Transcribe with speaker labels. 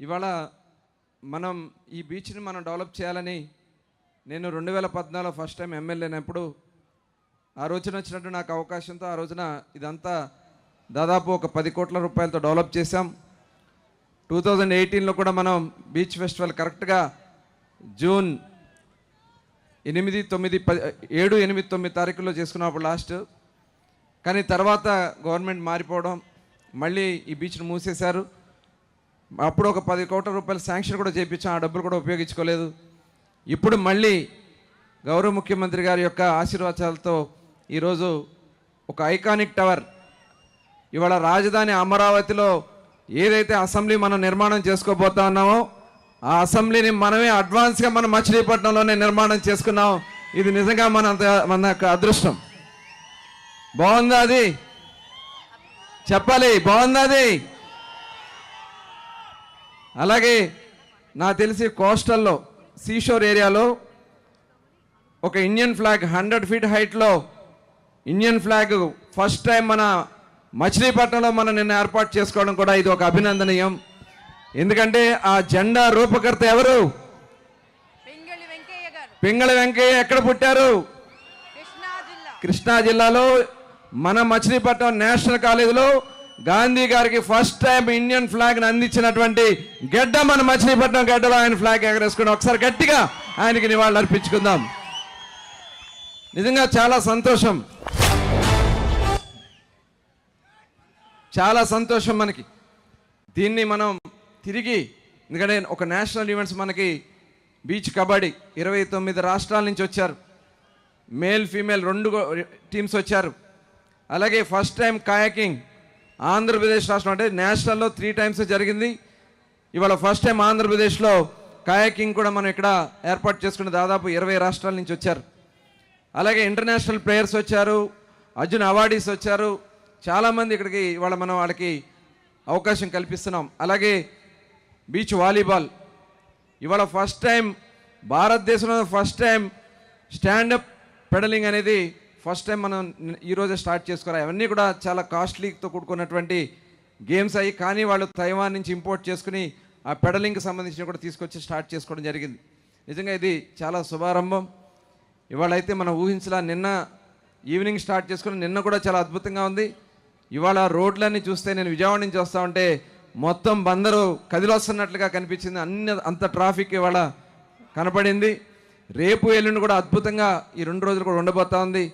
Speaker 1: ఇవాళ మనం ఈ బీచ్ని మనం డెవలప్ చేయాలని నేను రెండు వేల పద్నాలుగు ఫస్ట్ టైం ఎమ్మెల్యే అయినప్పుడు ఆ రోజున వచ్చినట్టు నాకు అవకాశంతో ఆ రోజున ఇదంతా దాదాపు ఒక పది కోట్ల రూపాయలతో డెవలప్ చేశాం. టూ థౌజండ్ ఎయిటీన్లో కూడా మనం బీచ్ ఫెస్టివల్ కరెక్ట్గా జూన్ ఎనిమిది తొమ్మిది పది ఏడు ఎనిమిది తొమ్మిది తారీఖుల్లో చేసుకున్నప్పుడు లాస్ట్. కానీ తర్వాత గవర్నమెంట్ మారిపోవడం మళ్ళీ ఈ బీచ్ను మూసేశారు. అప్పుడు ఒక పది కోట్ల రూపాయల శాంక్షన్ కూడా చేయించాం ఆ డబ్బులు కూడా ఉపయోగించుకోలేదు. ఇప్పుడు మళ్ళీ గౌరవ ముఖ్యమంత్రి గారి యొక్క ఆశీర్వాదాలతో ఈరోజు ఒక ఐకానిక్ టవర్ ఇవాళ రాజధాని అమరావతిలో ఏదైతే అసెంబ్లీ మనం నిర్మాణం చేసుకోబోతా ఉన్నామో ఆ అసెంబ్లీని మనమే అడ్వాన్స్గా మనం మచిలీపట్నంలోనే నిర్మాణం చేసుకున్నాం. ఇది నిజంగా మన మన యొక్క అదృష్టం. బాగుందా అది? చెప్పాలి బాగుందా అది? అలాగే నాకు తెలిసి కోస్టల్లో సీషోర్ ఏరియాలో ఒక ఇండియన్ ఫ్లాగ్ హండ్రెడ్ ఫీట్ హైట్లో ఇండియన్ ఫ్లాగ్ ఫస్ట్ టైం మన మచిలీపట్నంలో మనం నిన్న ఏర్పాటు చేసుకోవడం కూడా ఇది ఒక అభినందనీయం. ఎందుకంటే ఆ జెండా రూపకర్త ఎవరు?
Speaker 2: పింగళి వెంకయ్య
Speaker 1: ఎక్కడ పుట్టారు?
Speaker 2: కృష్ణా
Speaker 1: జిల్లాలో మన మచిలీపట్నం నేషనల్ కాలేజీలో గాంధీ గారికి ఫస్ట్ టైం ఇండియన్ ఫ్లాగ్ అందించినటువంటి గడ్డ మన మచిలీపట్నం గడ్డలో ఆయన ఫ్లాగ్ ఎగరేసుకుని ఒకసారి గట్టిగా ఆయనకి నివాళులు అర్పించుకుందాం. నిజంగా చాలా సంతోషం. చాలా సంతోషం మనకి. దీన్ని మనం తిరిగి ఎందుకంటే ఒక నేషనల్ ఈవెంట్స్ మనకి బీచ్ కబడ్డీ ఇరవై తొమ్మిది రాష్ట్రాల నుంచి వచ్చారు. మేల్ ఫీమేల్ రెండు టీమ్స్ వచ్చారు. అలాగే ఫస్ట్ టైం కాయకింగ్ ఆంధ్రప్రదేశ్ రాష్ట్రం అంటే నేషనల్లో త్రీ టైమ్స్ జరిగింది. ఇవాళ ఫస్ట్ టైం ఆంధ్రప్రదేశ్లో కాయాకింగ్ కూడా మనం ఇక్కడ ఏర్పాటు చేసుకున్న దాదాపు ఇరవై రాష్ట్రాల నుంచి వచ్చారు. అలాగే ఇంటర్నేషనల్ ప్లేయర్స్ వచ్చారు అర్జున్ అవార్డీస్ వచ్చారు. చాలామంది ఇక్కడికి ఇవాళ మనం వాళ్ళకి అవకాశం కల్పిస్తున్నాం. అలాగే బీచ్ వాలీబాల్. ఇవాళ ఫస్ట్ టైం భారతదేశంలో first time stand up pedalling అనేది ఫస్ట్ టైం మనం ఈరోజే స్టార్ట్ చేసుకోరా? అవన్నీ కూడా చాలా కాస్ట్లీతో కూడుకున్నటువంటి గేమ్స్ అయ్యి కానీ వాళ్ళు తైవాన్ నుంచి ఇంపోర్ట్ చేసుకుని ఆ పెడలింగ్కి సంబంధించిన కూడా తీసుకొచ్చి స్టార్ట్ చేసుకోవడం జరిగింది. నిజంగా ఇది చాలా శుభారంభం. ఇవాళ అయితే మనం ఊహించలా నిన్న ఈవినింగ్ స్టార్ట్ చేసుకుని నిన్న కూడా చాలా అద్భుతంగా ఉంది. ఇవాళ రోడ్లన్నీ చూస్తే నేను విజయవాడ నుంచి వస్తూ ఉంటే మొత్తం బందరు కదిలొస్తున్నట్లుగా కనిపించింది. అన్ని అంత ట్రాఫిక్ ఇవాళ కనపడింది. రేపు ఎల్లుండి కూడా అద్భుతంగా ఈ రెండు రోజులు కూడా ఉండబోతా ఉంది.